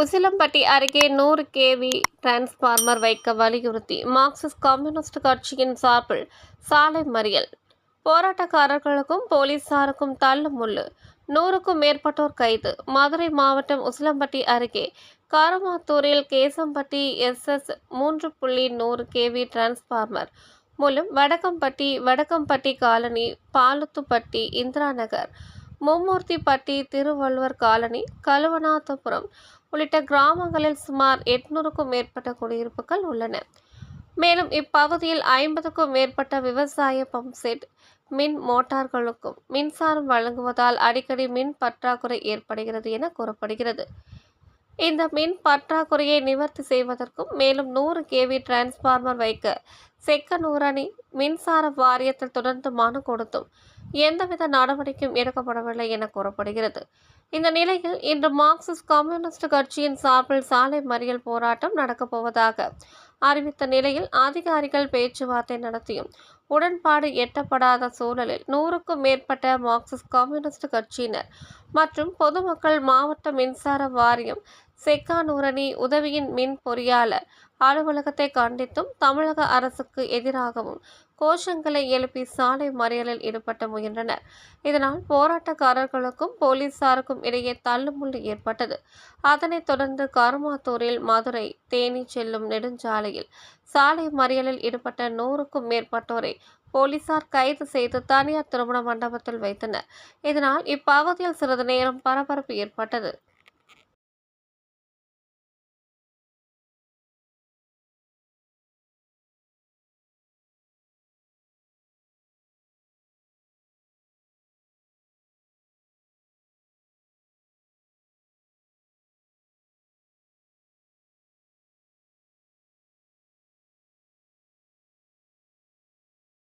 உசிலம்பட்டி அருகே நூறு KV transformer வைக்க வலியுறுத்தி மார்க்சிஸ்ட் கம்யூனிஸ்ட் கட்சியின் சார்பில் சாலை மறியல். போராட்டக்காரர்களுக்கும் போலீசாருக்கும் தள்ளுமுள்ளு நூறுக்கும் மேற்பட்டோர் கைது. மதுரை மாவட்டம் உசிலம்பட்டி அருகே காரமாத்தூரில் கேசம்பட்டி எஸ்எஸ் மூன்று புள்ளி நூறு கேவி டிரான்ஸ்பார்மர் மூலம் வடக்கம்பட்டி வடக்கம்பட்டி காலனி பாலுத்துப்பட்டி இந்திரா நகர் மும்மூர்த்திப்பட்டி திருவள்ளுவர் காலனி கழுவநாதபுரம் உள்ளிட்ட கிராமங்களில் சுமார் எட்நூறுக்கும் மேற்பட்ட குடியிருப்புகள் உள்ளன. மேலும் இப்பகுதியில் ஐம்பதுக்கும் மேற்பட்ட விவசாய பம்ப் செட் மின் மோட்டார்களுக்கும் மின்சாரம் வழங்குவதால் அடிக்கடி மின் பற்றாக்குறை ஏற்படுகிறது என கூறப்படுகிறது. இந்த மின் பற்றாக்குறையை நிவர்த்தி செய்வதற்கும் மேலும் நூறு கேவி டிரான்ஸ்பார்மர் வைக்க செக்கனூரணி மின்சார வாரியத்தில் தொடர்ந்து மனு கொடுத்தும் எந்தவித நடவடிக்கையும் எடுக்கப்படவில்லை என கூறப்படுகிறது. இந்த நிலையில் இன்று மார்க்சிஸ்ட் கம்யூனிஸ்ட் கட்சியின் சார்பில் சாலை மறியல் போராட்டம் நடக்கப் போவதாக அறிவித்த நிலையில் அதிகாரிகள் பேச்சுவார்த்தை நடத்தியும் உடன்பாடு எட்டப்படாத சூழலில் நூறுக்கும் மேற்பட்ட மார்க்சிஸ்ட் கம்யூனிஸ்ட் கட்சியினர் மற்றும் பொதுமக்கள் மாவட்ட மின்சார வாரியம் செக்கானூரணி உதவியின் மின் பொறியாளர் அலுவலகத்தை கண்டித்தும் தமிழக அரசுக்கு எதிராகவும் கோஷங்களை எழுப்பி சாலை மறியலில் ஈடுபட்ட முயன்றனர். இதனால் போராட்டக்காரர்களுக்கும் போலீசாருக்கும் இடையே தள்ளுமுள்ளு ஏற்பட்டது. அதனைத் தொடர்ந்து கருமாத்தூரில் மதுரை தேனி செல்லும் நெடுஞ்சாலையில் சாலை மறியலில் ஈடுபட்ட நூறுக்கும் மேற்பட்டோரை போலீசார் கைது செய்து தனியார் திருமண மண்டபத்தில் வைத்தனர். இதனால் இப்பகுதியில் சிறிது நேரம் பரபரப்பு ஏற்பட்டது.